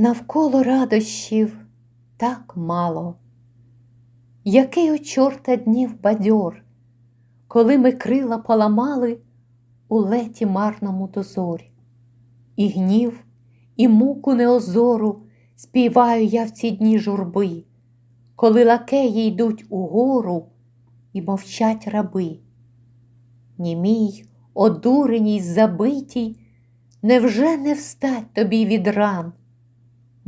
Навколо радощів так мало, який у чорта днів бадьор, коли ми крила поламали у леті марному дозорі, і гнів, і муку неозору співаю я в ці дні журби, коли лакеї йдуть угору і мовчать раби. Німій, одуреній, забитій, невже не встать тобі від ран?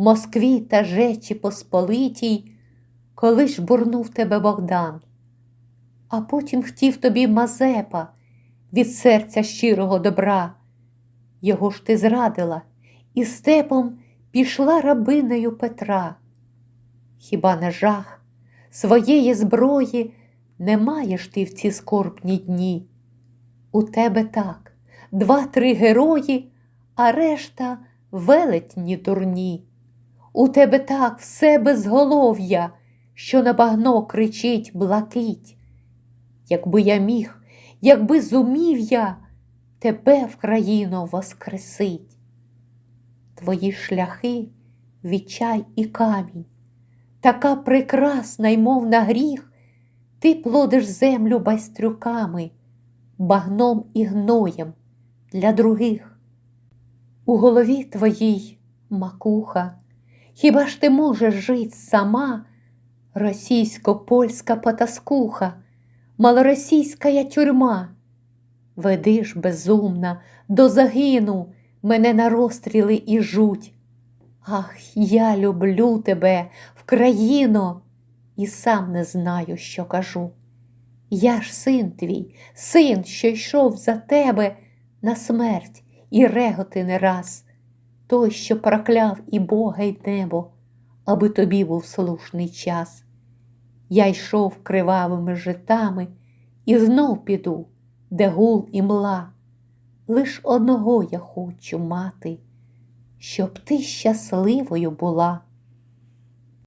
Москві та Жечі Посполитій, коли ж бурнув тебе Богдан, а потім хотів тобі Мазепа від серця щирого добра. Його ж ти зрадила і степом пішла рабинею Петра. Хіба не жах своєї зброї не маєш ти в ці скорбні дні? У тебе так, два-три герої, а решта велетні дурні. У тебе так все безголов'я, що на багно кричить блакить. Якби я міг, якби зумів я тебе в країну воскресить. Твої шляхи відчай і камінь, така прекрасна й мов на гріх, ти плодиш землю байстрюками, багном і гноєм для других. У голові твоїй макуха. Хіба ж ти можеш жить сама, російсько-польська потаскуха, малоросійська тюрма? Веди ж, безумна, до загину мене на розстріли і жуть. Ах, я люблю тебе, Вкраїно, і сам не знаю, що кажу. Я ж син твій, син, що йшов за тебе на смерть і реготи не раз той, що прокляв і Бога, й небо, аби тобі був слушний час. Я йшов кривавими житами і знов піду, де гул і мла. Лиш одного я хочу мати, щоб ти щасливою була.